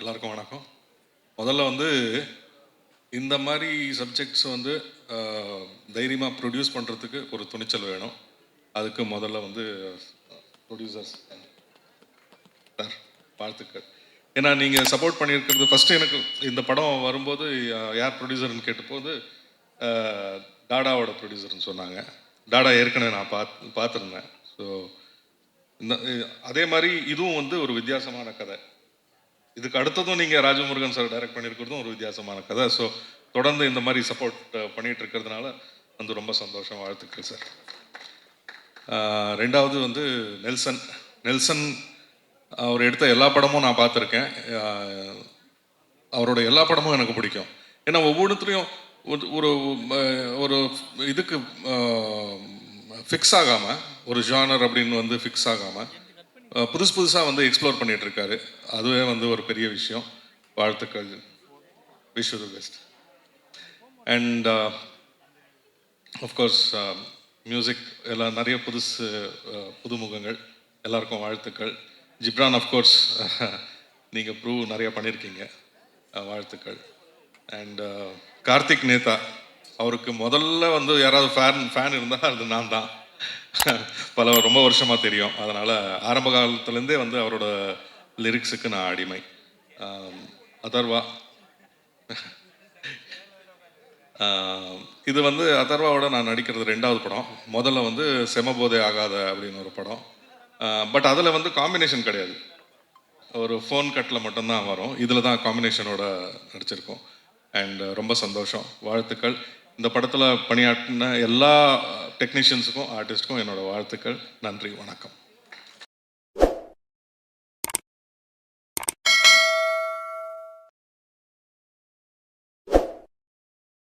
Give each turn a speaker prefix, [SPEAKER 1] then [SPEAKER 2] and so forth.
[SPEAKER 1] எல்லாருக்கும் வணக்கம். முதல்ல வந்து இந்த மாதிரி சப்ஜெக்ட்ஸ் வந்து தைரியமாக ப்ரொடியூஸ் பண்ணுறதுக்கு ஒரு துணிச்சல் வேணும். அதுக்கு முதல்ல வந்து ப்ரொடியூசர்ஸ் சார் வாழ்த்துக்கள். ஏன்னா நீங்கள் சப்போர்ட் பண்ணியிருக்கிறது ஃபஸ்ட்டு எனக்கு இந்த படம் வரும்போது யார் ப்ரொடியூசர்னு கேட்டபோது டாடாவோட ப்ரொடியூசர்னு சொன்னாங்க. டாடா ஏற்கனவே நான் பார்த்து பார்த்துருந்தேன். ஸோ இந்த அதே மாதிரி இதுவும் வந்து ஒரு வித்தியாசமான கதை. இதுக்கு அடுத்ததும் நீங்கள் ராஜமுருகன் சார் டைரக்ட் பண்ணியிருக்கிறதும் ஒரு வித்தியாசமான கதை. ஸோ தொடர்ந்து இந்த மாதிரி சப்போர்ட் பண்ணிகிட்டு இருக்கிறதுனால வந்து ரொம்ப சந்தோஷம் வாழ்த்துக்கள் சார். ரெண்டாவது வந்து நெல்சன். நெல்சன் அவர் எடுத்த எல்லா படமும் நான் பார்த்துருக்கேன். அவரோட எல்லா படமும் எனக்கு பிடிக்கும். ஏன்னா ஒவ்வொன்றுத்துலேயும் ஒரு ஒரு ஒரு இதுக்கு ஃபிக்ஸ் ஆகாமல் ஒரு ஜானர் அப்படின்னு வந்து ஃபிக்ஸ் ஆகாமல் புதுசு புதுசாக வந்து எக்ஸ்ப்ளோர் பண்ணிட்டு இருக்காரு அதுவே வந்து ஒரு பெரிய விஷயம். வாழ்த்துக்கள் wish the best and of course music எல்லாம் நிறைய புதுசு புதுமுகங்கள். எல்லாருக்கும் வாழ்த்துக்கள். ஜிப்ரான் ஆஃப்கோர்ஸ் நீங்கள் ப்ரூவ் நிறையா பண்ணியிருக்கீங்க வாழ்த்துக்கள். அண்ட் கார்த்திக் நேதா அவருக்கு முதல்ல வந்து யாராவது ஃபேன் ஃபேன் இருந்தால் அது நான் தான் பல ரொம்ப வருஷமாக தெரியும். அதனால் ஆரம்ப காலத்துலேருந்தே வந்து அவரோட லிரிக்ஸுக்கு நான் அடிமை. அதர்வா. இது வந்து அதர்வாவோட நான் நடிக்கிறது ரெண்டாவது படம். முதல்ல வந்து செமபோதை ஆகாத அப்படின்னு ஒரு படம். பட் அதில் வந்து காம்பினேஷன் கிடையாது. ஒரு ஃபோன் கட்டில் மட்டும்தான் வரும். இதில் தான் காம்பினேஷனோட நடிச்சிருக்கோம். அண்ட் ரொம்ப சந்தோஷம். வாழ்த்துக்கள். இந்த படத்தில் பணியாற்றின எல்லா டெக்னீஷியன்ஸுக்கும் ஆர்டிஸ்ட்டுக்கும் என்னோடய வாழ்த்துக்கள். நன்றி வணக்கம்.